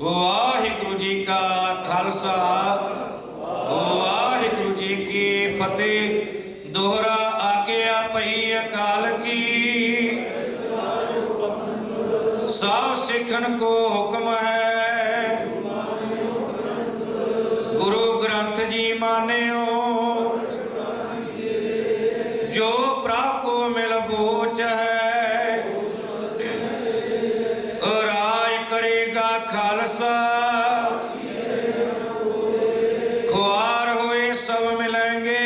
ਵਾਹਿਗੁਰੂ ਜੀ ਕਾ ਖਾਲਸਾ, ਵਾਹਿਗੁਰੂ ਜੀ ਕੀ ਫਤਿਹ। ਦੋਹਰਾ ਆਗਿਆ ਪਈ ਅਕਾਲ ਕੀ। ਸਭ ਸਿੱਖਣ ਕੋ ਹੁਕਮ ਹੈ। ਗੁਰੂ ਗ੍ਰੰਥ ਜੀ ਮਾਨਿਓ। ਜੋ ਪ੍ਰਭ ਕੋ ਮਿਲ ਨਾਮ ਮਿਲਾਂਗੇ।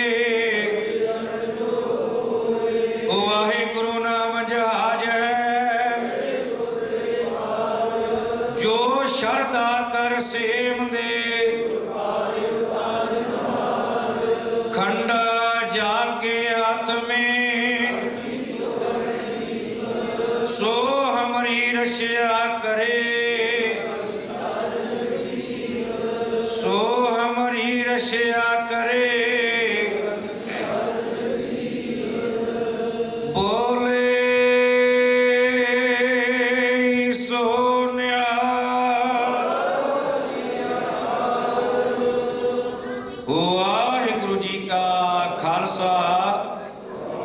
ਉਹ ਵਾਹਿਗੁਰੂ ਨਾਮ ਜਹਾਜ ਹੈ। ਜੋ ਸ਼ਰਦਾ ਕਰ ਸੇਮ ਦੇ। ਖੰਡਾ ਜਾ ਕੇ ਆਤਮੇ ਸੋ ਹਮਰੀ ਰਸ਼ਿਆ ਕਰੇ। ਰਸ਼ਿਆ ਕਰੇ।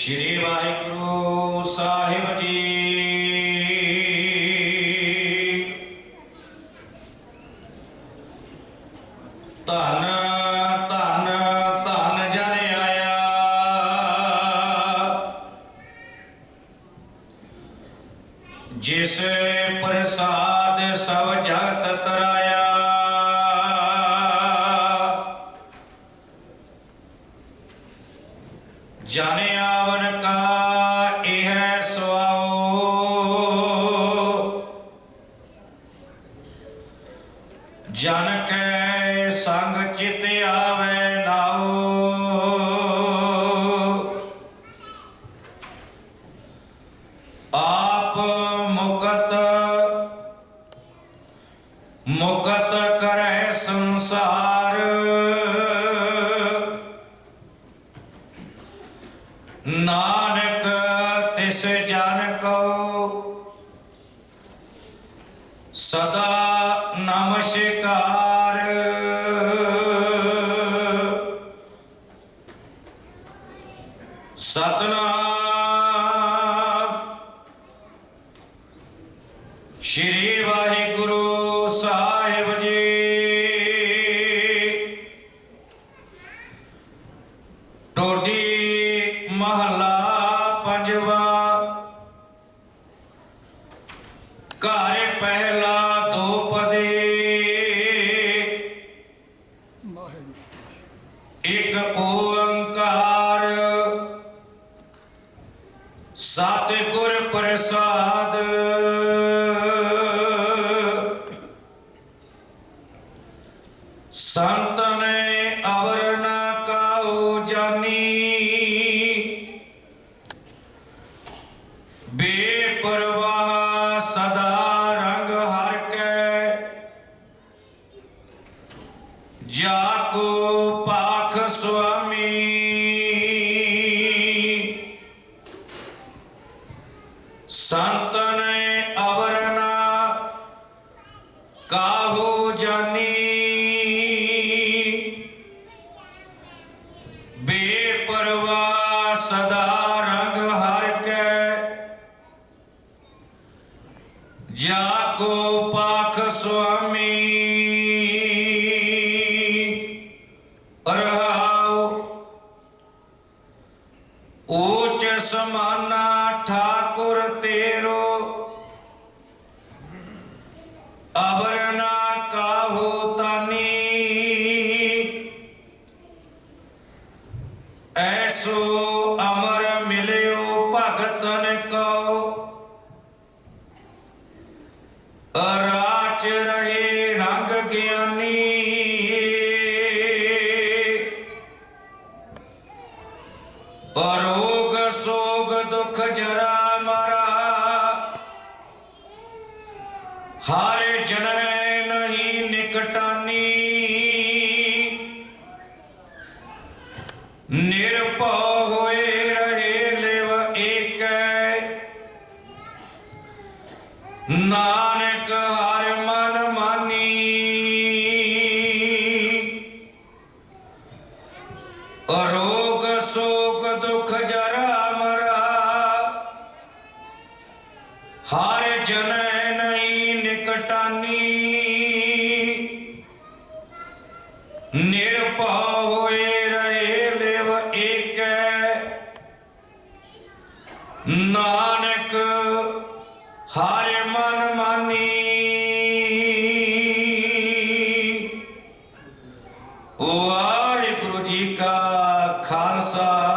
ਸ਼੍ਰੀ ਵਾਹਿਗੁਰੂ ਸਾਹਿਬ ਜੀ। ਧੰਨ ਧੰਨ ਧੰਨ ਜਨ ਆਇਆ। ਜਿਸ ਪ੍ਰਸਾਦ ਜਨ ਆਵਨ ਕਾ ਇਹ ਸੁਆਓ ਜਨ ਕੈ ਸੰਗ ਚਿਤ ਆਵੇ ਨਾਓ ਆਪ ਮੁਕਤ ਮੁਕਤ ਤਿਸ ਜਨ ਕੋ ਸਦਾ ਨਮਸਕਾਰ। ਸਤਨਾਮ। ਸ਼੍ਰੀ ਬੇਪਰਵਾਹ ਸਦਾ ਰੰਗ ਹਰ ਕੈ। ਜਾ ਕੋ ਪਾਖ ਸੁਆਮੀ। ਸੰਤ ਸੁਆਮੀ ਰਹਾਉ ਊਚ ਸਮਾਨਾ ਠਾਕੁਰ ਤੇਰੋ ਅਬਰ ਨਾ ਕਾਹੂ ਤਾਨੀ ਐਸੋ ਅਮਰ ਮਿਲਿਓ ਭਗਤਨ ਕੋ ਰਾਚ But oh. ਹਰ ਜਨ ਨਹੀਂ ਨਿਕਟਾਨੀ। ਨਿਰਭਉ ਹੋਏ ਰਹੇ ਲਿਵ ਏਕੈ। ਨਾਨਕ ਹਰ ਮਨ ਮਾਨੀ। ਵਾਹਿਗੁਰੂ ਜੀ ਕਾ ਖਾਲਸਾ।